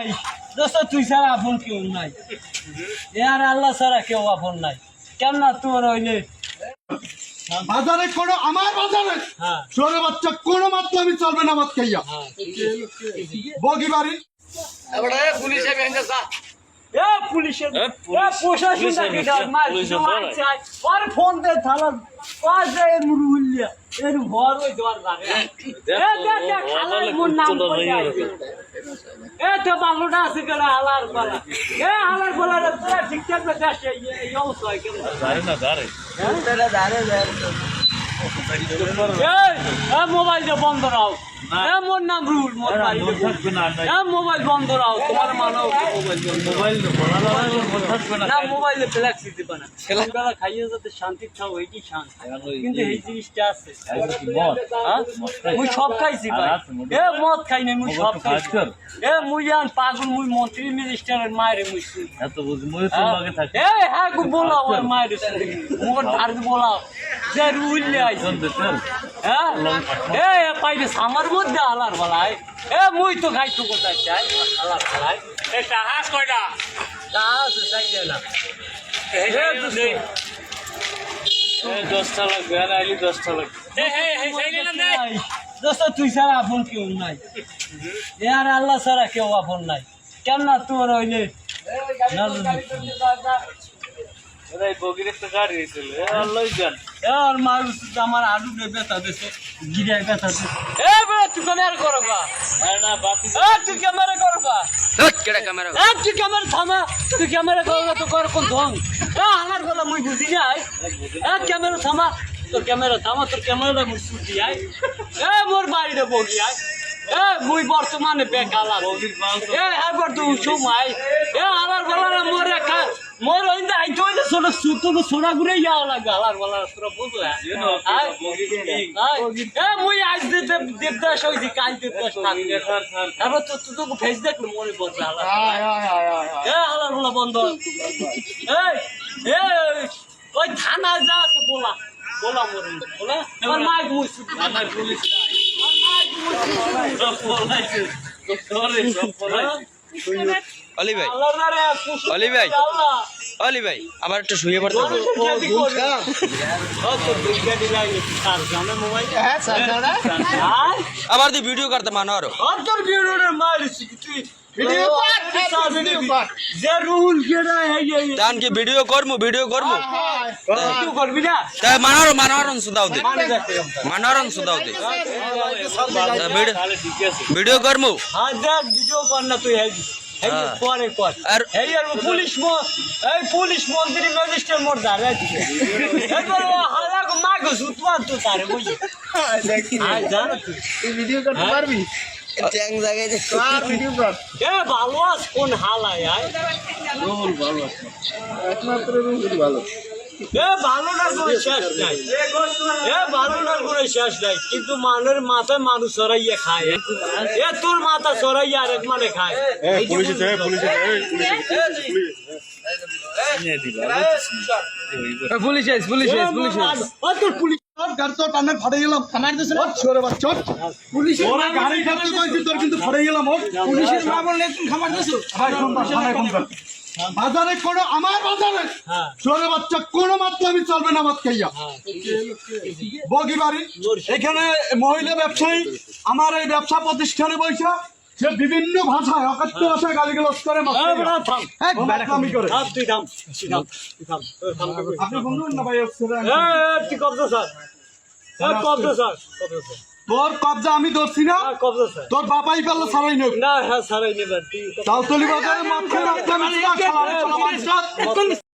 নাই। দোস্ত তুই ছাড়া আপন কেউ নাই। আর আল্লাহ ছাড়া কেউ আপন নাই। কেমন তোমার হইলে বাজারে কোনো আমার বাজারে হ্যাঁ। ছোট বাচ্চা কোনো মাত্র আমি চলবে না মাত খাইয়া। হ্যাঁ বগি বাড়ি পুলিশে ভেঙে পুলিশের। চাই আর ফোন দে থালা। যায় মুরু হইলিয়া এর ঘর ওই দর লাগে। এ তো বাংলাটা আছে কেন হালার পালা। এ হালার পালা তোরা ঠিকঠাক করে দেখ এই অবস্থা হয় কেমন। দাঁড়ে না দাঁড়ে এই এ মোবাইল দে বন্ধ রাও। এ মোর নাম রুল মোর বাড়ি মন এ মোবাইল বন্ধ রাও তোমার মানো মোবাইল না মোবাইলে ফ্ল্যাক্সি দিবা না। ছেলেবেলা খাইয়ে যাতে শান্তি খাও এইটি শান্তি। কিন্তু এই জিনিসটা আছে। হ্যাঁ? মুই সব খাইছি ভাই? এ মদ খাই নাই মুই সব খাইছি। এ মুই জান পাগল মুই মন্ত্রী মিনিস্টারের মায়ের মুই এত বুঝি মই তোর লগে থাকি। এ হ্যাঁ গো বলা আমার মায়ের মোর ধার বলা যে রুইলে আইছে। হ্যাঁ এ এ পাইবে সামার মধ্যে আলার বলাই। এ মুই তো খাইতো কোথায় চাই? আলার বলাই। এটা হাস কয়টা? তা আছে চাই দে না এ দশটা লাগবে আর আইলি দশটা লাগবে দোস্ত তুই ছাড়া আপন কেউ নাই। এ আর আল্লাহ ছাড়া কেউ আপন নাই। কেমন তোমার হইলে এই বগির একটা গাড়ি হয়েছিল আর লই যান আর মার আমার আলু রে ব্যথা দিছে গিরে ব্যথা দিছে। এ বড় তুই ক্যামেরা করো বা আর না বাকি এ তুই ক্যামেরা করো বা কেডা ক্যামেরা এ তুই ক্যামেরা থামা তুই ক্যামেরা করো না তো কর কোন ধং এ আমার গলা মুই বুঝি যাই এ ক্যামেরা থামা তোর ক্যামেরা থামা তোর ক্যামেরাটা মুই ছুটি আই। এ মোর বাড়িতে বগি আই। এ মুই বর্তমানে এ এবার তো সময় এ আমার বলার মোরে মোর ওইন্দা আই তো ওইন্দা সোনা ঘুরে যাওয়া লাগে আলার বলার তোরা বুঝো আই আই এ মুই আজ দে দেবদাস হইছি কাল দেবদাস থাকি এবার তো তুই তো ফেস দেখলে মনে পড়ছে আলার এ আলার বলা বন্ধ। ওই থানা যা আছে বলা। বলা মরে বলা। আমার মাইক মুই আমার পুলিশ পলাইছে অলি ভাই। অলি ভাই। অলি ভাই আবার একটু শুয়ে পড়তে হবে। আবার দি ভিডিও করতে মানো আরও। তান কি ভিডিও করমু? ভিডিও করমু? তাই মানারো মানারন সুদাও দে। মানারন সুদাও দে। ভিডিও তাহলে ঠিক আছে ভিডিও করমু? হ্যাঁ। পরে কর আর এই আর পুলিশ ম- এই পুলিশ মন্ত্রী ম্যাজিস্ট্রেট মোর দাঁড়ায় এবার ও হালা মাগো সুতবা তো তারে বুঝি আয় জানো তুই ভিডিও করতে পারবি? ট্যাং জায়গায় ভিডিও কর। এ ভালো আছ কোন হালায় আয়। একমাত্র রুহুল ভালো। এ ভালোটার কোনো শেষ নাই। এ ভালোটার কোনো শেষ নাই। কিন্তু মানের মাথায় মানুষ সরাইয়া খায়। এ তোর মাথা সরাইয়া আরেক মানে খায়। পুলিশ আছে পুলিশ দিবা পুলিশ পুলিশ ও তোর পুলিশ গাড়ি তো টানে ফাটে গেলাম। থানার দিছে না? ছোরে বাচ্চা। পুলিশের ওরা গাড়ি খাতে তোর কিন্তু ফাটে গেলাম পুলিশের না বললে খামার দিছো? ভাই ফোন কর থানায় ফোন কর। বাজারে কোনো আমার বাজারে। হ্যাঁ। ছোট বাচ্চা কোনো মাতলামি চলবে না মাত খাইয়া। হ্যাঁ বগি বাড়ি এখানে মহিলা ব্যবসায়ী আমার এই ব্যবসা প্রতিষ্ঠানে বৈশা সে বিভিন্ন ভাষায় অকাত্য ভাষায় ও মাতলামি করে। থাম। আপনি বলুন না ভাই তুই কবজা স্যার। কবজা স্যার কবজা স্যার। তোর কবজা আমি ধরছি না? তোর বাবাই পারল সারাই নেব। না হ্যাঁ সারাই নেবেন। বাজারে মাছ খেয়ে